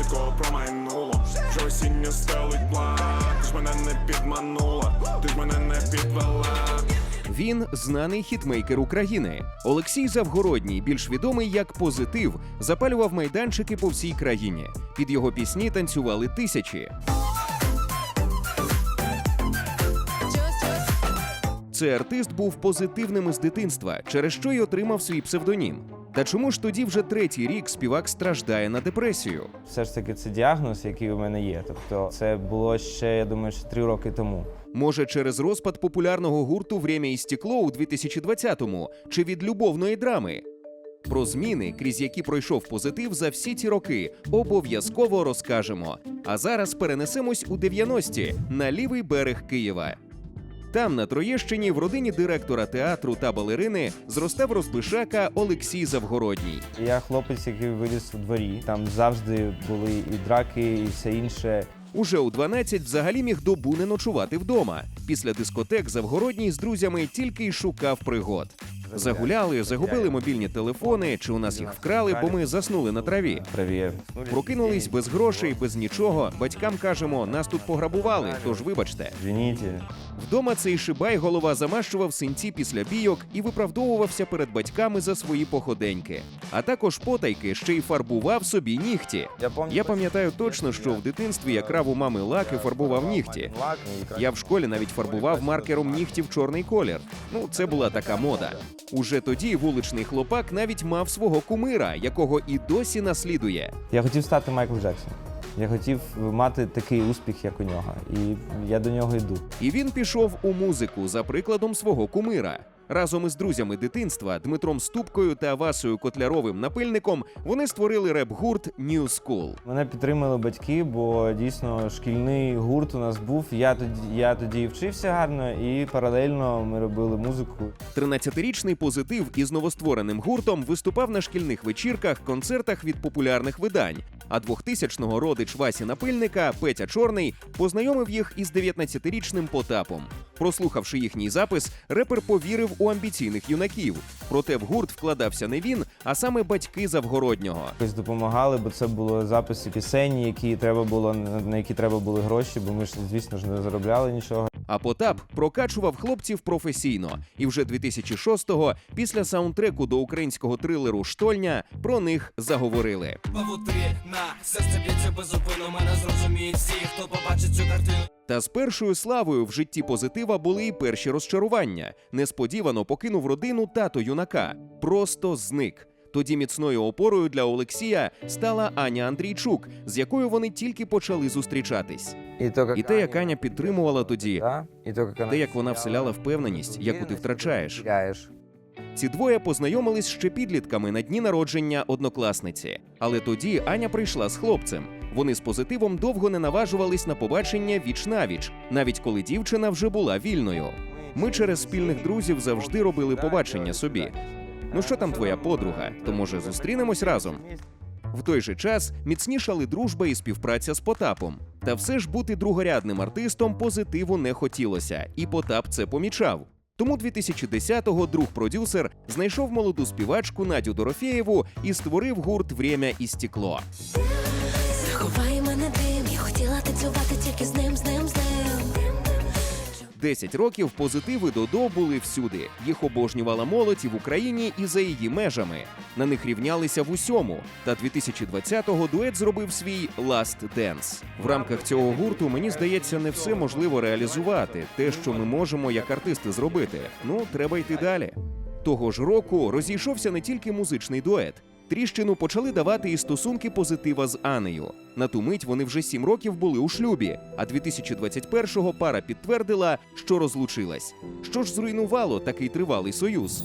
швидко промайнуло. Вже осінню стелить план. Ти ж мене не підманула, ти ж мене не підвела. Він знаний хітмейкер України. Олексій Завгородній, більш відомий як позитив, запалював майданчики по всій країні. Під його пісні танцювали тисячі. Цей артист був позитивним із дитинства, через що й отримав свій псевдонім. Та чому ж тоді вже третій рік співак страждає на депресію? Все ж таки це діагноз, який у мене є. Тобто це було ще, я думаю, ще три роки тому. Може, через розпад популярного гурту «Время і стекло» у 2020-му чи від любовної драми? Про зміни, крізь які пройшов позитив за всі ці роки, обов'язково розкажемо. А зараз перенесемось у 90-ті на лівий берег Києва. Там, на Троєщині, в родині директора театру та балерини зростав розбишака Олексій Завгородній. Я хлопець, який виріс у дворі. Там завжди були і драки, і все інше. Уже у 12 взагалі міг добу не ночувати вдома. Після дискотек Завгородній з друзями тільки й шукав пригод. Загуляли, загубили мобільні телефони, чи у нас їх вкрали, бо ми заснули на траві. Прокинулись без грошей, без нічого. Батькам кажемо, нас тут пограбували, тож вибачте. Вдома цей шибай голова замащував синці після бійок і виправдовувався перед батьками за свої походеньки. А також потайки ще й фарбував собі нігті. Я пам'ятаю точно, що в дитинстві я крав у мами лак і фарбував нігті. Я в школі навіть фарбував маркером нігтів чорний колір. Ну, це була така мода. Уже тоді вуличний хлопак навіть мав свого кумира, якого і досі наслідує. Я хотів стати Майкл Джексон. Я хотів мати такий успіх, як у нього. І я до нього йду. І він пішов у музику за прикладом свого кумира. Разом із друзями дитинства Дмитром Ступкою та Васою Котляровим напильником вони створили реп-гурт New School. Мене підтримали батьки, бо дійсно шкільний гурт у нас був. Я тоді, я тоді вчився гарно, і паралельно ми робили музику. 13-річний позитив із новоствореним гуртом виступав на шкільних вечірках, концертах від популярних видань. А 2000-го родич Васі Напильника Петя Чорний познайомив їх із 19-річним Потапом. Прослухавши їхній запис, репер повірив у амбіційних юнаків. Проте в гурт вкладався не він, а саме батьки Завгороднього. Якось допомагали, бо це були записи пісень, які треба було на які треба були гроші, бо ми ж звісно ж не заробляли нічого. А Потап прокачував хлопців професійно, і вже 2006-го, після саундтреку до українського трилеру Штольня, про них заговорили. Павутина, серце б'ється безупинно, мене зрозуміють всі, хто побачить цю картину. Та з першою славою в житті позитива були і перші розчарування. Несподівано покинув родину тато юнака. Просто зник. Тоді міцною опорою для Олексія стала Аня Андрійчук, з якою вони тільки почали зустрічатись. І, то, І те, як Аня підтримувала тоді, І то, як те, як вона вселяла впевненість, яку ти втрачаєш. Ці двоє познайомились ще підлітками на дні народження однокласниці. Але тоді Аня прийшла з хлопцем. Вони з позитивом довго не наважувались на побачення віч навіч, навіть коли дівчина вже була вільною. Ми через спільних друзів завжди робили побачення собі. Ну що там твоя подруга? То може зустрінемось разом? В той же час міцнішали дружба і співпраця з Потапом. Та все ж бути другорядним артистом позитиву не хотілося, і Потап це помічав. Тому 2010-го друг-продюсер знайшов молоду співачку Надю Дорофєєву і створив гурт «Время і стекло. Заховай мене дим, я хотіла танцювати тільки з ним, з ним, з ним. 10 років позитиви Додо були всюди. Їх обожнювала молодь і в Україні і за її межами. На них рівнялися в усьому. Та 2020-го дует зробив свій Last Dance. В рамках цього гурту мені здається, не все можливо реалізувати. Те, що ми можемо як артисти зробити. Ну треба йти далі. Того ж року розійшовся не тільки музичний дует. Тріщину почали давати і стосунки позитива з Анею. На ту мить вони вже сім років були у шлюбі, а 2021-го пара підтвердила, що розлучилась. Що ж зруйнувало такий тривалий союз?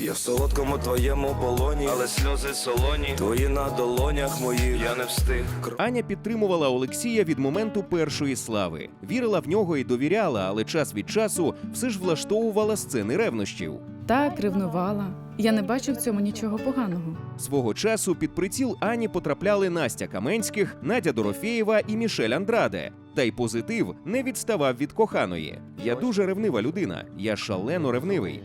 Я в солодкому твоєму полоні, але сльози солоні, твої на долонях моїх, я не встиг. Аня підтримувала Олексія від моменту першої слави, вірила в нього і довіряла, але час від часу все ж влаштовувала сцени ревнощів. Так, ревнувала. Я не бачу в цьому нічого поганого. Свого часу під приціл Ані потрапляли Настя Каменських, Надя Дорофєєва і Мішель Андраде. Та й позитив не відставав від коханої. Я дуже ревнива людина, я шалено ревнивий.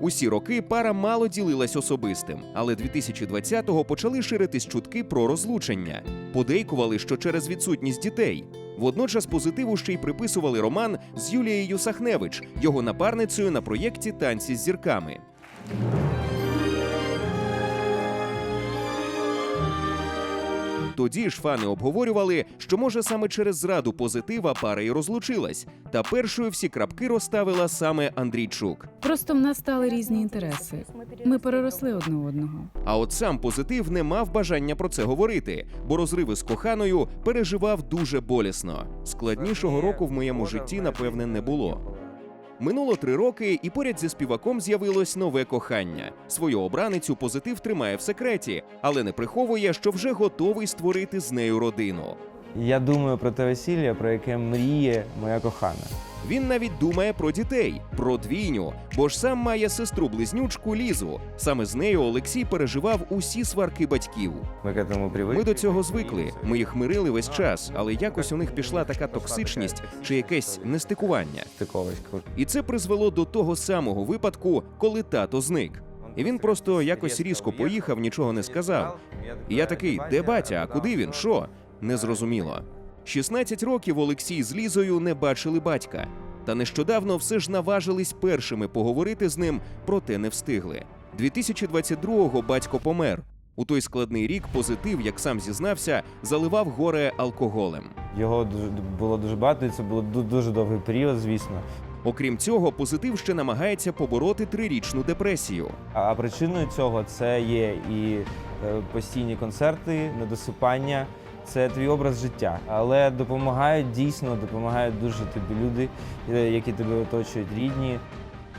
Усі роки пара мало ділилась особистим, але 2020-го почали ширитись чутки про розлучення. Подейкували, що через відсутність дітей. Водночас позитиву ще й приписували роман з Юлією Сахневич, його напарницею на проєкті Танці з зірками. Тоді ж фани обговорювали, що може саме через зраду позитива пара і розлучилась. Та першою всі крапки розставила саме Андрійчук. Просто в нас стали різні інтереси. Ми переросли одне одного. А от сам позитив не мав бажання про це говорити, бо розриви з коханою переживав дуже болісно. Складнішого року в моєму житті, напевне, не було. Минуло три роки, і поряд зі співаком з'явилось нове кохання. Свою обраницю позитив тримає в секреті, але не приховує, що вже готовий створити з нею родину. Я думаю про те весілля, про яке мріє моя кохана. Він навіть думає про дітей, про двійню, бо ж сам має сестру-близнючку Лізу. Саме з нею Олексій переживав усі сварки батьків. Ми к этому привикли. Ми до цього звикли. Ми їх мирили весь час, але якось у них пішла така токсичність чи якесь нестикування. І це призвело до того самого випадку, коли тато зник. І він просто якось різко поїхав, нічого не сказав. І я такий, де батя? А куди він? Що? Незрозуміло. 16 років Олексій з Лізою не бачили батька. Та нещодавно все ж наважились першими поговорити з ним, проте не встигли. 2022-го батько помер. У той складний рік позитив, як сам зізнався, заливав горе алкоголем. Його дуже було дуже багато, і це було дуже довгий період, звісно. Окрім цього, позитив ще намагається побороти трирічну депресію. А а причиною цього це є і е, постійні концерти, недосипання. Це твій образ життя, але допомагають дійсно, допомагають дуже тобі люди, е, які тебе оточують, рідні.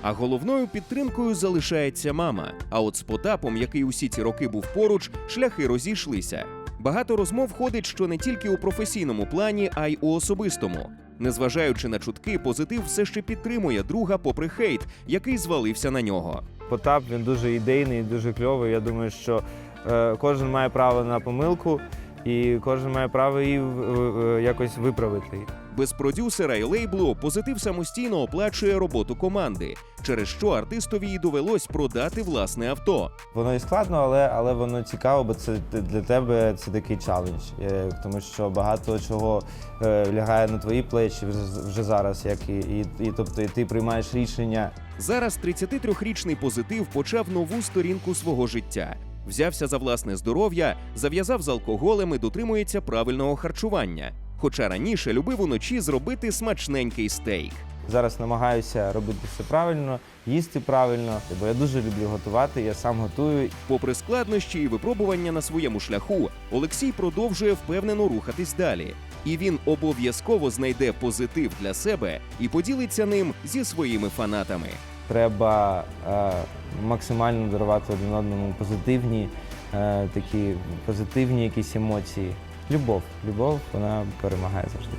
А головною підтримкою залишається мама. А от з Потапом, який усі ці роки був поруч, шляхи розійшлися. Багато розмов ходить, що не тільки у професійному плані, а й у особистому. Незважаючи на чутки, позитив все ще підтримує друга, попри хейт, який звалився на нього. Потап він дуже ідейний, дуже кльовий. Я думаю, що е, кожен має право на помилку, і кожен має право її е, якось виправити. Без продюсера і лейблу позитив самостійно оплачує роботу команди, через що артистові й довелось продати власне авто. Воно і складно, але, але воно цікаво, бо це для тебе це такий челендж, е, тому що багато чого е, лягає на твої плечі вже зараз, як і, і, і тобто і ти приймаєш рішення. Зараз 33-річний позитив почав нову сторінку свого життя. Взявся за власне здоров'я, зав'язав з алкоголем і дотримується правильного харчування. Хоча раніше любив уночі зробити смачненький стейк. Зараз намагаюся робити все правильно, їсти правильно, бо я дуже люблю готувати, я сам готую. Попри складнощі і випробування на своєму шляху, Олексій продовжує впевнено рухатись далі. І він обов'язково знайде позитив для себе і поділиться ним зі своїми фанатами. Треба е, максимально дарувати один одному позитивні, е, такі позитивні якісь емоції. Любов. Любов вона перемагає завжди.